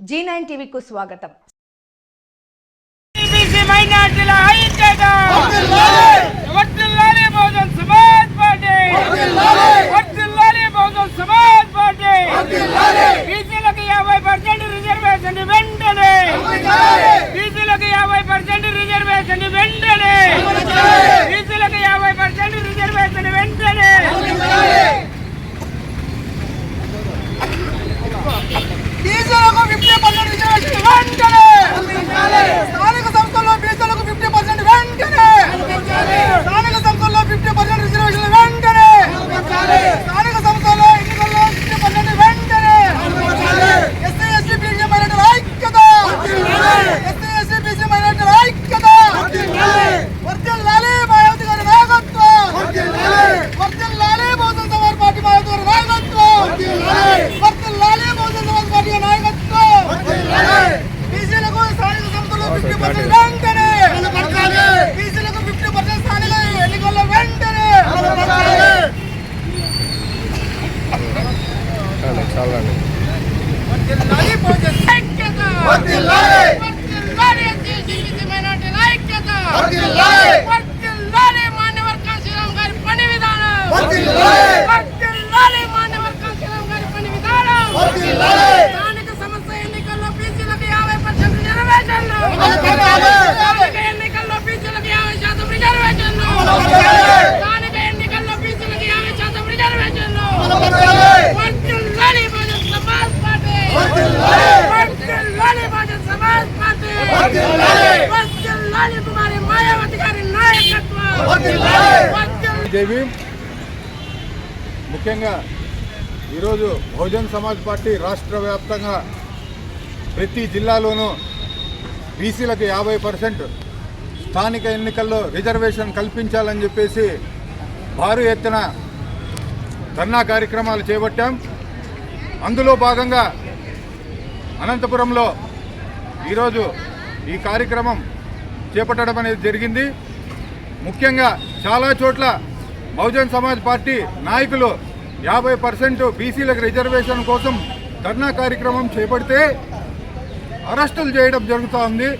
G nine టీవీకు స్వాగతం BC మైనార్టీల ఐక్యత వర్ధిల్లాలి బహుజన్ సమాజ్ పార్టీ వర్ధిల్లాలి బహుజన్ సమాజ్ పార్టీ బీసీలకు యాభై పర్సెంట్ రిజర్వేషన్ వెంటనే బీసీలకు యాభై పర్సెంట్ రిజర్వేషన్ వెంటనే బీసీలకు యాభై పర్సెంట్ రిజర్వేషన్ వెంటనే బీసీలకు ఫిఫ్టీ పర్సెంట్ రిజర్వేషన్ వెంటనే స్థానిక సంస్థల్లో బీసీలకు ఫిఫ్టీ పర్సెంట్ వెంటనే స్థానిక సంస్థల్లో ఫిఫ్టీ పర్సెంట్ రిజర్వేషన్ వెంటనే స్థానిక సంస్థల్లో ఎన్నికల్లో ఫిఫ్టీ పర్సెంట్ వెంటనే ఎస్సీ ఎస్సీ బీసీ మైనార్టీల ఐక్యత ఎస్సీ ఎస్సీ బీసీ మైనార్టీల ఐక్యత వర్ధిల్లాలి మాయావతి గారి నాయకత్వం వర్ధిల్లాలి బహుజన సమాజ్ పార్టీ మాయావతి గారి నాయకత్వం వర్ధిల్లాలి బహుజన సమాజ్ పార్టీ నాయకత్వం బీసీలకు స్థానిక పర్సెంట్ స్థానిక ఎన్నికల్లో వెంటనే! వర్ధిల్లాలి బహుజన ఐక్యత! వర్ధిల్లాలి వర్ధిల్లాలి ఎస్సీ బీసీ మైనార్టీల ఐక్యత వర్ధిల్లాలి వర్ధిల్లాలి మాన్యవర్ కాశీరామ్ గారి పని విధానం వర్ధిల్లాలి వర్ధిల్లాలి మాన్యవర్ కాశీరామ్ గారి పని విధానం వర్ధిల్లాలి స్థానిక సంస్థ ఎన్నికల్లో బీసీలకు యాభై పర్సెంట్ రిజర్వేషన్లు వర్ధిల్లాలి. స్థానిక ఎన్నికల్లో బీసీలకు యాభై శాతం రిజర్వేషన్లు వర్ధిల్లాలి. స్థానిక ఎన్నికల్లో బీసీలకు యాభై శాతం రిజర్వేషన్లు వర్ధిల్లాలి. వర్ధిల్లాలి బహుజన్ సమాజ్ పార్టీ వర్ధిల్లాలి. వర్ధిల్లాలి బహుజన్ సమాజ్ పార్టీ వర్ధిల్లాలి. వర్ధిల్లాలి కుమారి మాయావతి గారి నాయకత్వం వర్ధిల్లాలి. వర్ధిల్లాలి జై దేవి ముఖ్యంగా ఈరోజు బహుజన్ సమాజ్ పార్టీ రాష్ట్ర వ్యాప్తంగా ప్రతి జిల్లాలోనూ బీసీలకు యాభై పర్సెంట్ స్థానిక ఎన్నికల్లో రిజర్వేషన్ కల్పించాలని చెప్పేసి భారీ ఎత్తున ధర్నా కార్యక్రమాలు చేపట్టాం. అందులో భాగంగా అనంతపురంలో ఈరోజు ఈ కార్యక్రమం చేపట్టడం అనేది జరిగింది. ముఖ్యంగా చాలా చోట్ల బహుజన్ సమాజ్ పార్టీ నాయకులు యాభై పర్సెంట్ బీసీలకు రిజర్వేషన్ కోసం ధర్నా కార్యక్రమం చేపడితే అరెస్టులు చేయడం జరుగుతూ ఉంది.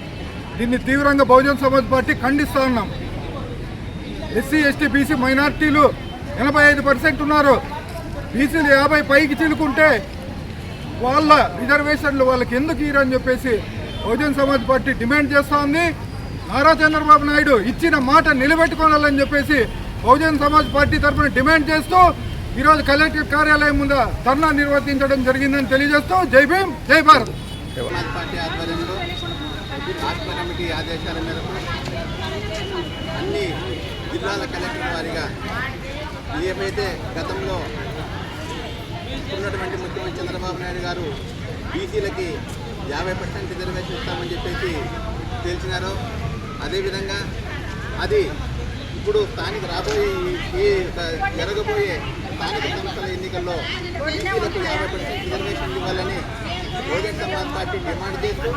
దీన్ని తీవ్రంగా బహుజన్ సమాజ్ పార్టీ ఖండిస్తూ ఉన్నాం. ఎస్సీ ఎస్టీ బీసీ మైనార్టీలు ఎనభై ఐదు పర్సెంట్ ఉన్నారు. బీసీలు యాభై పైకి చిలుకుంటే వాళ్ళ రిజర్వేషన్లు వాళ్ళకి ఎందుకు ఇరని చెప్పేసి బహుజన్ సమాజ్ పార్టీ డిమాండ్ చేస్తూ ఉంది. నారా చంద్రబాబు నాయుడు ఇచ్చిన మాట నిలబెట్టుకోవాలని చెప్పేసి బహుజన్ సమాజ్ పార్టీ తరఫున డిమాండ్ చేస్తూ ఈరోజు కలెక్టర్ కార్యాలయం ముందు ధర్నా నిర్వర్తించడం జరిగిందని తెలియజేస్తూ జై భీమ్ జై భారత్. పార్టీ ఆధ్వర్యంలో రాష్ట్ర కమిటీ ఆదేశాల మేరకు అన్ని జిల్లాల కలెక్టర్ వారిగా ఏమైతే గతంలో ఉన్నటువంటి ముఖ్యమంత్రి చంద్రబాబు నాయుడు గారు బీసీలకి యాభై పర్సెంట్ రిజర్వేషన్ ఇస్తామని చెప్పేసి తెలిసినారో అదేవిధంగా అది ఇప్పుడు స్థానిక రాబోయే ఈ- జరగబోయే స్థానిక సంస్థల ఎన్నికల్లో బీసీలకు యాభై పర్సెంట్ రిజర్వేషన్ ఇవ్వాలని బహుజన్ సమాజ్ పార్టీ డిమాండ్ చేస్తూ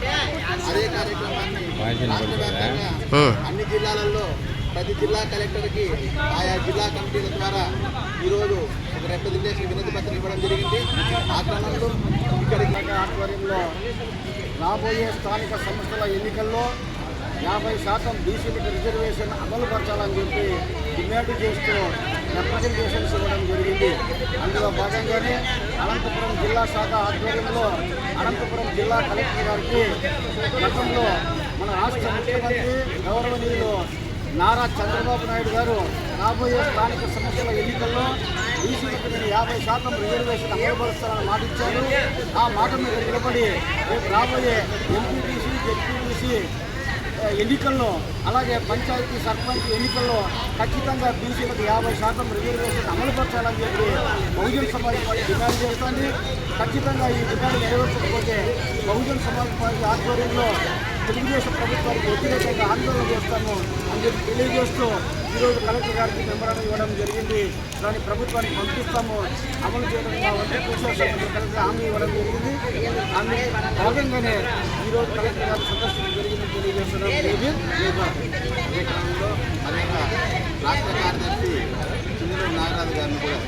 అదే కార్యక్రమాన్ని రాష్ట్ర వ్యాప్తంగా అన్ని జిల్లాలలో ప్రతి జిల్లా కలెక్టర్కి ఆయా జిల్లా కమిటీల ద్వారా ఈరోజు ఒక రిప్రజెంటేషన్ వినతి పత్రం ఇవ్వడం జరిగింది. ఆ క్రమంలో ఇక్కడికి ఆధ్వర్యంలో రాబోయే స్థానిక సంస్థల ఎన్నికల్లో యాభై శాతం బీసీలకు రిజర్వేషన్ అమలు పరచాలని చెప్పి డిమాండ్ చేస్తూ రిప్రజెంటేషన్స్ ఇవ్వడం జరిగింది. అందులో భాగంగానే అనంతపురం జిల్లా శాఖ ఆధ్వర్యంలో అనంతపురం జిల్లా కలెక్టర్ గారికి గతంలో మన రాష్ట్ర ముఖ్యమంత్రి గౌరవనీయులు నారా చంద్రబాబు నాయుడు గారు రాబోయే స్థానిక సమస్యల ఎన్నికల్లో బీసీలకు నేను యాభై శాతం రిజర్వేషన్ అమలుపరుస్తానని మాట ఇచ్చారు. ఆ మాట మీద నిలబడి రేపు రాబోయే ఎంపీటీసీ జెడ్పీటీసీ ఎన్నికల్లో అలాగే పంచాయతీ సర్పంచ్ ఎన్నికల్లో ఖచ్చితంగా బీసీలకు యాభై శాతం రిజర్వేషన్ అమలుపరచాలని చెప్పి బహుజన్ సమాజ్ పార్టీ డిమాండ్ చేస్తుంది. ఖచ్చితంగా ఈ డిమాండ్ నెరవేర్చకపోతే బహుజన్ సమాజ్ పార్టీ ఆధ్వర్యంలో తెలుగుదేశం ప్రభుత్వానికి వ్యతిరేకంగా ఆందోళన చేస్తాము అని చెప్పి తెలియజేస్తూ ఈరోజు కలెక్టర్ గారికి మెమరాండం ఇవ్వడం జరిగింది. దాన్ని ప్రభుత్వానికి పంపిస్తాము. అమలు చేయడం కలెక్టర్ హామీ ఇవ్వడం జరిగింది. అందులో భాగంగానే ఈరోజు కలెక్టర్ గారు సందర్శించడం జరిగిందని తెలియజేస్తున్నాం జై అనేక రాష్ట్ర కార్యదర్శి చిందూరు నాగరాజు గారిని కూడా